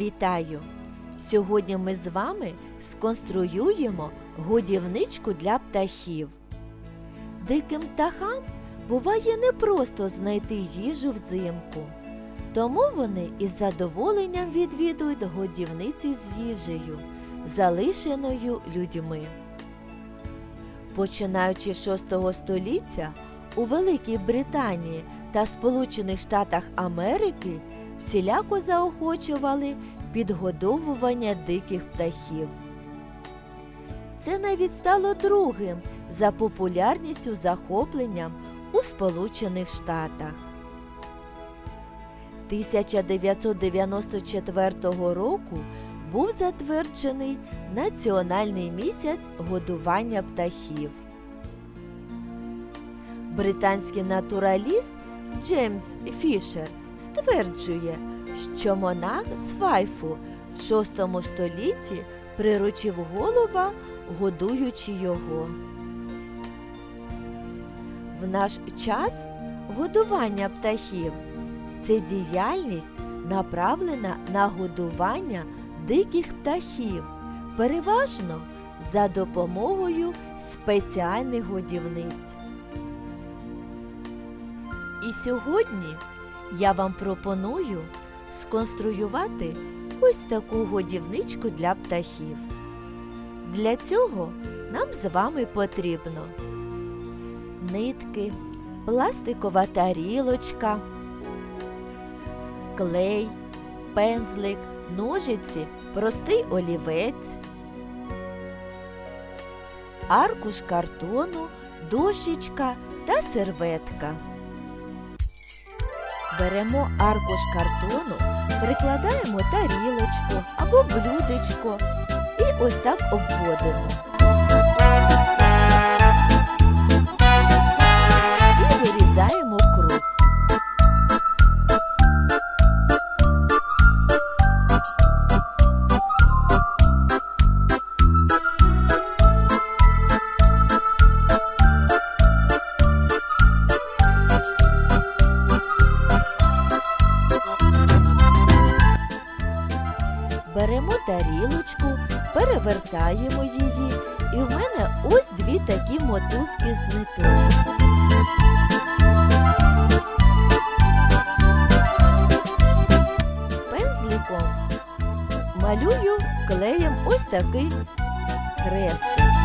Вітаю! Сьогодні ми з вами сконструюємо годівничку для птахів. Диким птахам буває непросто знайти їжу взимку, тому вони із задоволенням відвідують годівниці з їжею, залишеною людьми. Починаючи з 6 століття у Великій Британії та Сполучених Штатах Америки всіляко заохочували підгодовування диких птахів. Це навіть стало другим за популярністю захопленням у Сполучених Штатах. 1994 року був затверджений Національний місяць годування птахів. Британський натураліст Джеймс Фішер стверджує, що монах з Файфу в VI столітті приручив голуба, годуючи його. В наш час годування птахів це діяльність направлена на годування диких птахів, переважно за допомогою спеціальних годівниць. І сьогодні я вам пропоную сконструювати ось таку годівничку для птахів. Для цього нам з вами потрібно нитки, пластикова тарілочка, клей, пензлик, ножиці, простий олівець, аркуш картону, дощечка та серветка. Беремо аркуш картону, прикладаємо тарілочку або блюдечко і ось так обводимо. Беремо тарілочку, перевертаємо її, і в мене ось дві такі мотузки з ниток. Пензліком малюю клеєм ось такий хрестик.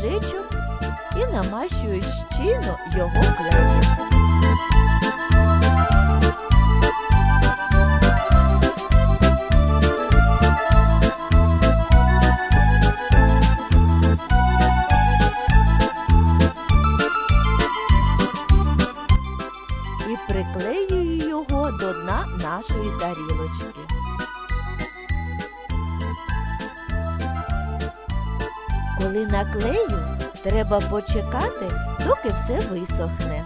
Кружечок і намащую щільно його клеєм. І приклеюю його до дна нашої тарілочки. Коли наклею, треба почекати, доки все висохне.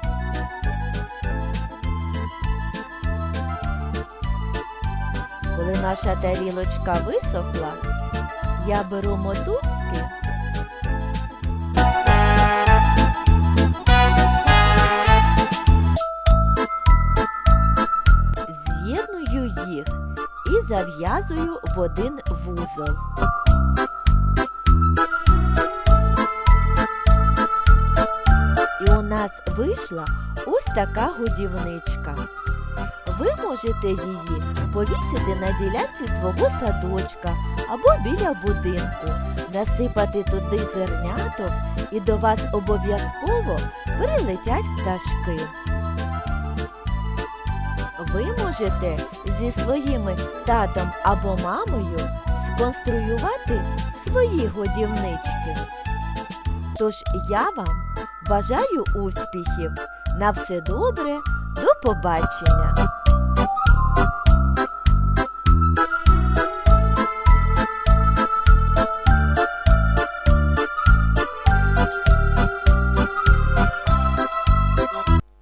Коли наша тарілочка висохла, я беру мотузки з'єдную їх і зав'язую в один вузол. Вийшла ось така годівничка. Ви можете її повісити на ділянці свого садочка або біля будинку, насипати туди зерняток і до вас обов'язково прилетять пташки. Ви можете зі своїми татом або мамою сконструювати свої годівнички. Тож я вам бажаю успіхів. На все добре, до побачення!